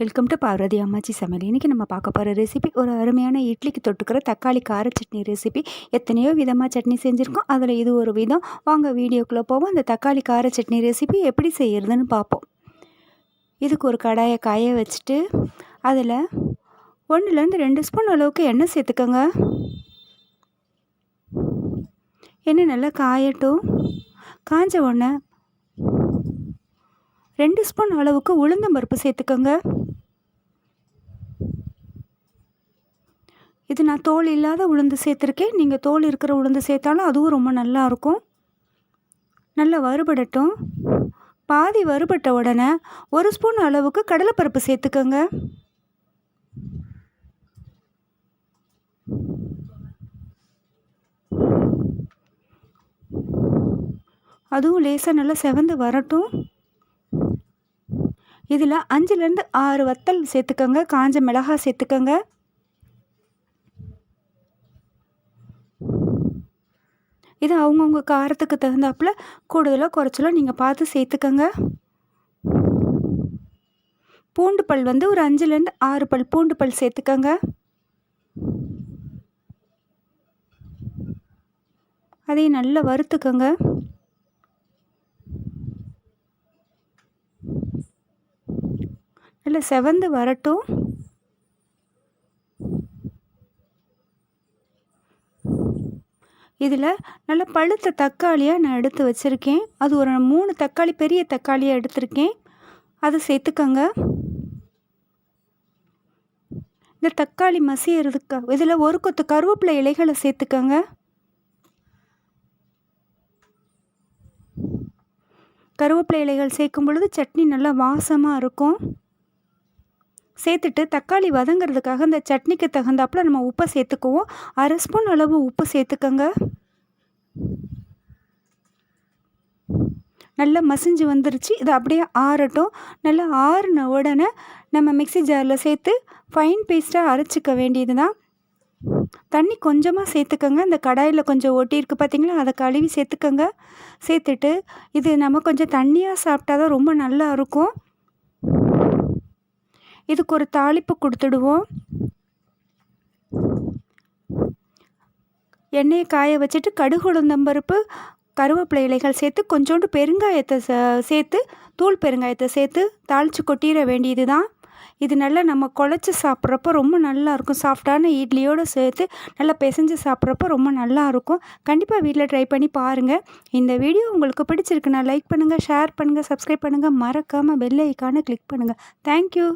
Welcome to Parvati அம்மாச்சி சமையல் இன்றைக்கி நம்ம பார்க்க போகிற ரெசிபி ஒரு அருமையான இட்லிக்கு தொட்டுக்கிற தக்காளி கார சட்னி ரெசிபி எத்தனையோ விதமாக சட்னி செஞ்சுருக்கோம். அதில் இது ஒரு விதம். வாங்க வீடியோக்குள்ளே போவோம். அந்த தக்காளி கார சட்னி ரெசிபி எப்படி செய்கிறதுன்னு பார்ப்போம். இதுக்கு ஒரு கடாயை காய வச்சுட்டு அதில் ஒன்றுலேருந்து ரெண்டு ஸ்பூன் அளவுக்கு எண்ணெய் சேர்த்துக்கோங்க. எண்ணெய் நல்லா காயட்டும். காஞ்ச உடனே ரெண்டு ஸ்பூன் அளவுக்கு உளுந்தம்பருப்பு சேர்த்துக்கோங்க. இது நான் தோல் இல்லாத உளுந்து சேர்த்துருக்கேன். நீங்கள் தோல் இருக்கிற உளுந்து சேர்த்தாலும் அதுவும் ரொம்ப நல்லா இருக்கும். நல்லா வறுபடட்டும். பாதி வறுபட்ட உடனே ஒரு ஸ்பூன் அளவுக்கு கடலைப்பருப்பு சேர்த்துக்கோங்க. அதுவும் லேசாக நல்லா செவந்து வரட்டும். இதில் அஞ்சுலேருந்து ஆறு வத்தல் சேர்த்துக்கோங்க. காஞ்ச மிளகாய் சேர்த்துக்கோங்க. இது அவங்கவுங்க காரத்துக்கு தகுந்தாப்புல கூடுதலாக குறைச்சலோ நீங்கள் பார்த்து சேர்த்துக்கோங்க. பூண்டு பல் வந்து ஒரு அஞ்சுலேருந்து ஆறு பல் பூண்டு பல் சேர்த்துக்கோங்க. அதையும் நல்லா வறுத்துக்கோங்க. நல்லா செவந்து வரட்டும். இதில் நல்ல பழுத்த தக்காளியாக நான் எடுத்து வச்சுருக்கேன். அது ஒரு மூணு தக்காளி பெரிய தக்காளியாக எடுத்திருக்கேன். அதை சேர்த்துக்கோங்க. இந்த தக்காளி மசியறதுக்கு இதில் ஒரு கொத்து கருவேப்பிலை இலைகளை சேர்த்துக்கோங்க. கருவேப்பிலை இலைகள் சேர்க்கும் பொழுது சட்னி நல்லா வாசமாக இருக்கும். சேர்த்துட்டு தக்காளி வதங்கிறதுக்காக இந்த சட்னிக்கு தகுந்தாப்பில் நம்ம உப்பை சேர்த்துக்குவோம். அரை ஸ்பூன் அளவு உப்பு சேர்த்துக்கோங்க. நல்லா மசிஞ்சு வந்துருச்சு. இது அப்படியே ஆறட்டும். நல்லா ஆறுன உடனே நம்ம மிக்சி ஜாரில் சேர்த்து ஃபைன் பேஸ்ட்டாக அரைச்சிக்க வேண்டியது தான் தண்ணி கொஞ்சமாக சேர்த்துக்கோங்க. இந்த கடாயில் கொஞ்சம் ஒட்டியிருக்கு பார்த்தீங்களா அதை கழுவி சேர்த்துக்கோங்க. சேர்த்துட்டு இது நம்ம கொஞ்சம் தண்ணியாக சாப்பிட்டா தான் ரொம்ப நல்லா இருக்கும். இதுக்கு ஒரு தாளிப்பு கொடுத்துடுவோம். எண்ணெயை காய வச்சுட்டு கடுகு உளுந்தம்பருப்பு கருவேப்பிலை இலைகள் சேர்த்து கொஞ்சோண்டு பெருங்காயத்தை சேர்த்து தூள் பெருங்காயத்தை சேர்த்து தாளித்து கொட்டிட வேண்டியது தான் இது நல்லா நம்ம குழச்சி சாப்பிட்றப்போ ரொம்ப நல்லாயிருக்கும் சாஃப்டான இட்லியோடு சேர்த்து நல்லா பிசைஞ்சு சாப்பிட்றப்போ ரொம்ப நல்லாயிருக்கும் கண்டிப்பாக வீட்டில் ட்ரை பண்ணி பாருங்கள் இந்த வீடியோ உங்களுக்கு பிடிச்சிருக்குன்னா லைக் பண்ணுங்கள் ஷேர் பண்ணுங்கள் சப்ஸ்கிரைப் பண்ணுங்கள் மறக்காமல் பெல் ஐக்கானை கிளிக் பண்ணுங்கள் தேங்க்யூ